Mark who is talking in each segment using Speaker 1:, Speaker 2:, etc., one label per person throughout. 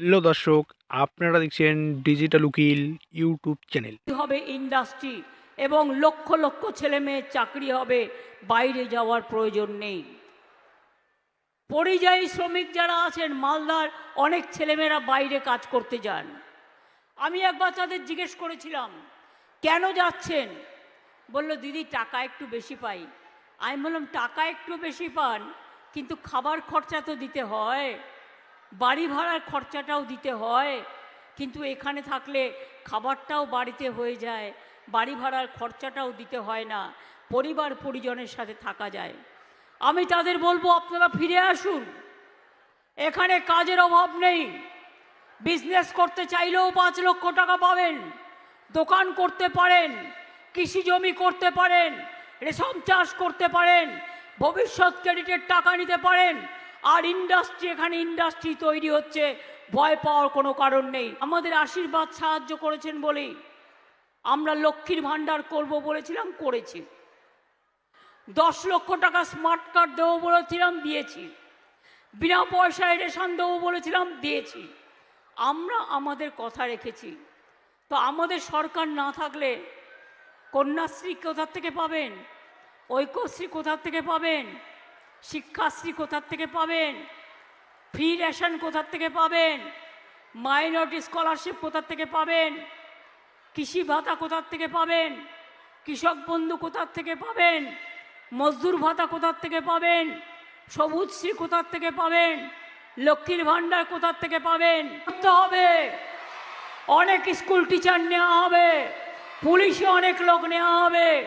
Speaker 1: Hello দর্শক, আপনারা দেখছেন ডিজিটাল উকিল ইউটিউব চ্যানেল
Speaker 2: হবে ইন্ডাস্ট্রি এবং লক্ষ লক্ষ ছেলে মেয়ে চাকরি হবে, বাইরে যাওয়ার প্রয়োজন নেই। পরিযায়ী শ্রমিক যারা আছেন, মালদার অনেক ছেলেমেয়েরা বাইরে কাজ করতে যান। আমি একবার তাদের জিজ্ঞেস করেছিলাম, কেন যাচ্ছেন? বলল, দিদি, টাকা একটু বেশি পাই। আমি বললাম, টাকা একটু বেশি পান, কিন্তু খাবার খরচা তো দিতে হয়। বাড়ি ভাড়ার খরচাটাও দিতে হয়, কিন্তু এখানে থাকলে খাবারটাও বাড়িতে হয়ে যায়, বাড়ি ভাড়ার খরচাটাও দিতে হয় না, পরিবার পরিজনের সাথে থাকা যায়। আমি তাদের বলব, আপনারা ফিরে আসুন। এখানে কাজের অভাব নেই। বিজনেস করতে চাইলেও পাঁচ লক্ষ টাকা পাবেন। দোকান করতে পারেন, কৃষি জমি করতে পারেন, রেশম চাষ করতে পারেন, ভবিষ্যৎ ক্রেডিটের টাকা নিতে পারেন আর ইন্ডাস্ট্রি এখানে ইন্ডাস্ট্রি তৈরি হচ্ছে। ভয় পাওয়ার কোনো কারণ নেই। আমাদের আশীর্বাদ সাহায্য করেছেন বলেই আমরা লক্ষ্মীর ভাণ্ডার করব বলেছিলাম, করেছি। দশ লক্ষ টাকা স্মার্ট কার্ড দেবো বলেছিলাম, দিয়েছি। বিনা পয়সায় রেশন দেবো বলেছিলাম, দিয়েছি। আমরা আমাদের কথা রেখেছি। তো আমাদের সরকার না থাকলে কন্যাশ্রী কোথার থেকে পাবেন? ঐক্যশ্রী কোথার থেকে পাবেন? শিক্ষাশ্রী কোথার থেকে পাবেন? ফ্রি রেশন কোথার থেকে পাবেন? মাইনরিটি স্কলারশিপ কোথার থেকে পাবেন? কৃষি ভাতা কোথার থেকে পাবেন? কৃষক বন্ধু কোথার থেকে পাবেন? মজদুর ভাতা কোথার থেকে পাবেন? সবুজ শ্রী কোথার থেকে পাবেন? লক্ষ্মীর ভাণ্ডার কোথার থেকে পাবেন? করতে হবে। অনেক স্কুল টিচার নেওয়া হবে। পুলিশে অনেক লোক নেওয়া হবে।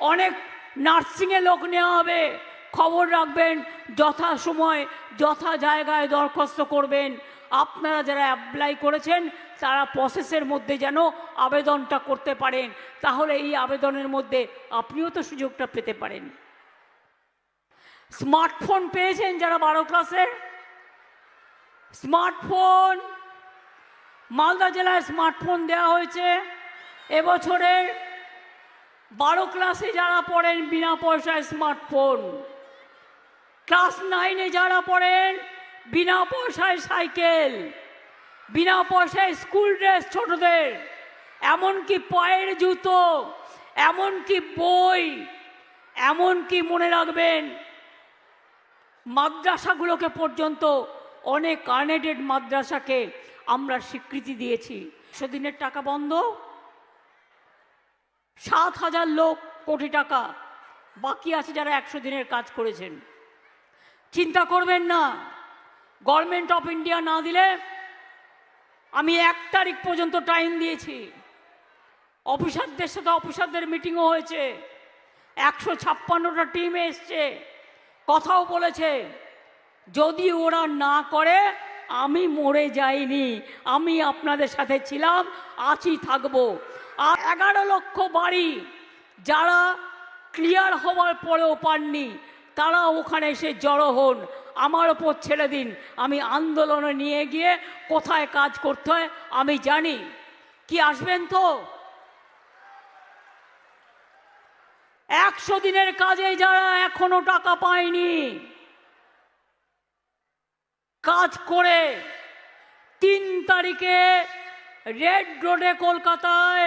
Speaker 2: অনেক নার্সিংয়ে লোক নেওয়া হবে। খবর রাখবেন যথা সময় যথা জায়গায় দরখাস্ত করবেন। আপনারা যারা অ্যাপ্লাই করেছেন, তারা প্রসেসের মধ্যে যেন আবেদনটা করতে পারেন। তাহলে এই আবেদনের মধ্যে আপনিও তো সুযোগটা পেতে পারেন। স্মার্টফোন পেয়েছেন যারা বারো ক্লাসের স্মার্টফোন মালদা জেলায় স্মার্টফোন দেওয়া হয়েছে। এবছরের বারো ক্লাসে যারা পড়েন, বিনা পয়সায় স্মার্টফোন ক্লাস নাইনে যারা পড়েন, বিনা পয়সায় সাইকেল, বিনা পয়সায় স্কুল ড্রেস ছোটদের, এমনকি পায়ের জুতো, এমনকি বই, এমনকি মনে রাখবেন, মাদ্রাসাগুলোকে পর্যন্ত অনেক আনএডেড মাদ্রাসাকে আমরা স্বীকৃতি দিয়েছি। সেদিনের টাকা বন্ধ। সাত হাজার লোক কোটি টাকা বাকি আছে যারা একশো দিনের কাজ করেছেন। চিন্তা করবেন না। গভর্নমেন্ট অফ ইন্ডিয়া না দিলে আমি এক তারিখ পর্যন্ত টাইম দিয়েছি। অফিসারদের সাথে অফিসারদের মিটিংও হয়েছে। একশো ছাপ্পান্নটা টিম এসছে। কথাও বলেছে। যদি ওরা না করে, আমি মরে যাইনি। আমি আপনাদের সাথে ছিলাম, আছি, থাকব। আর এগারো লক্ষ বাড়ি যারা ক্লিয়ার হওয়ার পরেও পাননি। তারা ওখানে এসে জড়ো হন। আমার ওপর ছেড়ে দিন। আমি আন্দোলনে নিয়ে গিয়ে কোথায় কাজ করতে হয় আমি জানি। কি আসবেন তো? একশো দিনের কাজে যারা এখনও টাকা পায়নি, কাজ করে তিন তারিখে রেড রোডে কলকাতায়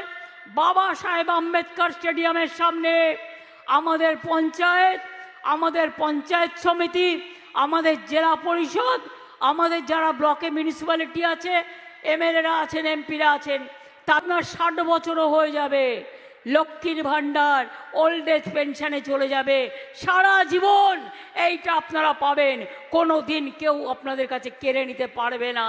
Speaker 2: বাবা সাহেব আম্বেদকর স্টেডিয়ামের সামনে আমাদের পঞ্চায়েত আমাদের পঞ্চায়েত সমিতি, আমাদের জেলা পরিষদ, আমাদের যারা ব্লকে মিউনিসিপ্যালিটি আছে, এমএলএরা আছেন, এমপিরা আছেন তা আপনার ষাট বছরও হয়ে যাবে। লক্ষ্মীর ভাণ্ডার ওল্ড এজ পেনশনে চলে যাবে। সারা জীবন এইটা আপনারা পাবেন। কোনো দিন কেউ আপনাদের কাছে কেড়ে নিতে পারবে না।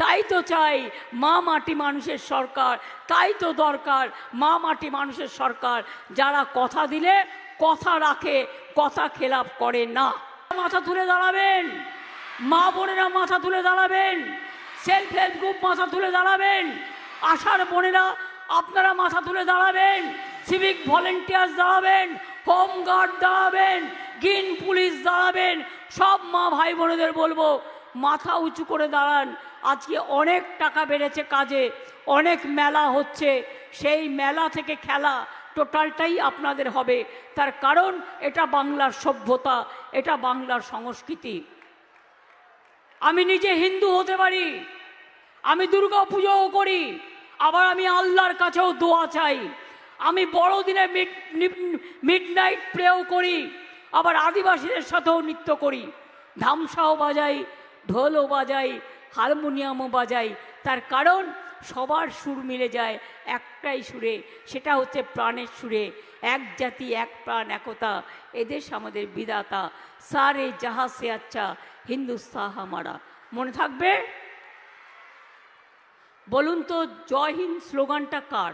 Speaker 2: তাই তো চাই মা মাটি মানুষের সরকার, তাই তো দরকার মা মাটি মানুষের সরকার। যারা কথা দিলে কথা রাখে, কথা খেলাপ করে না। মাথা তুলে দাঁড়াবেন। মা বোনেরা মাথা তুলে দাঁড়াবেন। সেলফ হেল্প গ্রুপ মাথা তুলে দাঁড়াবেন। আশার বোনেরা, আপনারা মাথা তুলে দাঁড়াবেন। সিভিক ভলেন্টিয়ার্স দাঁড়াবেন। হোম গার্ড দাঁড়াবেন। গ্রিন পুলিশ দাঁড়াবেন। সব মা ভাই বোনেদের বলব, মাথা উঁচু করে দাঁড়ান। আজকে অনেক টাকা বেড়েছে কাজে, অনেক মেলা হচ্ছে। সেই মেলা থেকে খেলা টোটালটাই আপনাদের হবে। তার কারণ এটা বাংলার সভ্যতা, এটা বাংলার সংস্কৃতি। আমি নিজে হিন্দু হতে পারি, আমি দুর্গা পুজোও করি, আবার আমি আল্লাহর কাছেও দোয়া চাই। আমি বড়দিনে মিড নাইট প্রেও করি, আবার আদিবাসীদের সাথেও নৃত্য করি। ধামসাও বাজাই, ঢোলও বাজাই, হারমোনিয়ামও বাজাই। তার কারণ সবার সুর মিলে যায় একটাই সুরে, সেটা হচ্ছে প্রাণের সুরে। এক জাতি, এক প্রাণ, একতা, এদেশ আমাদের বিদাতা সারে জাহা সে আচ্ছা হিন্দুস্তাহ হামারা মনে থাকবে? বলুন তো, জয় হিন্দ স্লোগানটা কার?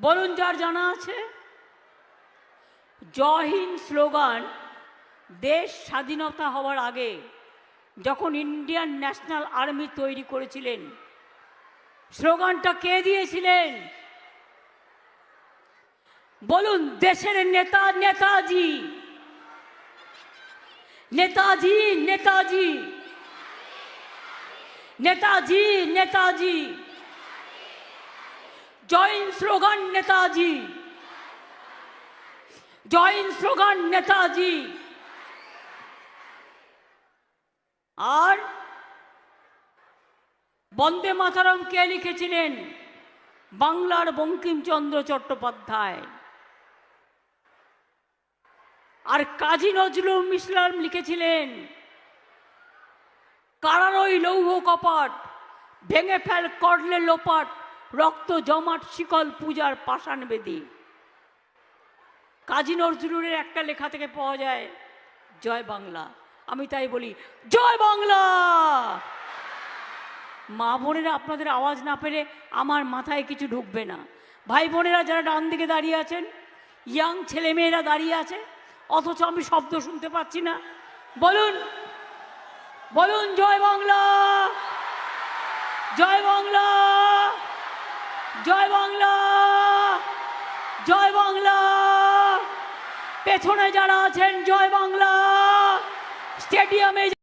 Speaker 2: বলুন, যার জানা আছে। জয় হিন্দ স্লোগান, দেশ স্বাধীনতা হওয়ার আগে যখন ইন্ডিয়ান ন্যাশনাল আর্মি তৈরি করেছিলেন, স্লোগানটা কে দিয়েছিলেন? বলুন, দেশের নেতা Netaji. Netaji Netaji. Netaji Netaji. Join slogan, Netaji. Join slogan, Netaji. আর বন্দে মাতারাম কে লিখেছিলেন বাংলার বঙ্কিমচন্দ্র চট্টোপাধ্যায়? আর কাজী নজরুল ইসলাম লিখেছিলেন, কারারই লৌহ কপাট, ভেঙে ফেল করলে লোপাট, রক্ত জমাট শিকল পূজার পাষাণ বেদি কাজী নজরুলের একটা লেখা থেকে পাওয়া যায়, জয় বাংলা। আমি তাই বলি, জয় বাংলা! মা বোনেরা, আপনাদের আওয়াজ না পেলে আমার মাথায় কিছু ঢুকবে না। ভাই বোনেরা, যারা ডান দিকে দাঁড়িয়ে আছেন, ইয়াং ছেলেমেয়েরা দাঁড়িয়ে আছে, অথচ আমি শব্দ শুনতে পাচ্ছি না। বলুন বলুন, জয় বাংলা! জয় বাংলা! জয় বাংলা! জয় বাংলা! পেছনে যারা আছেন, জয় বাংলা! Guardiã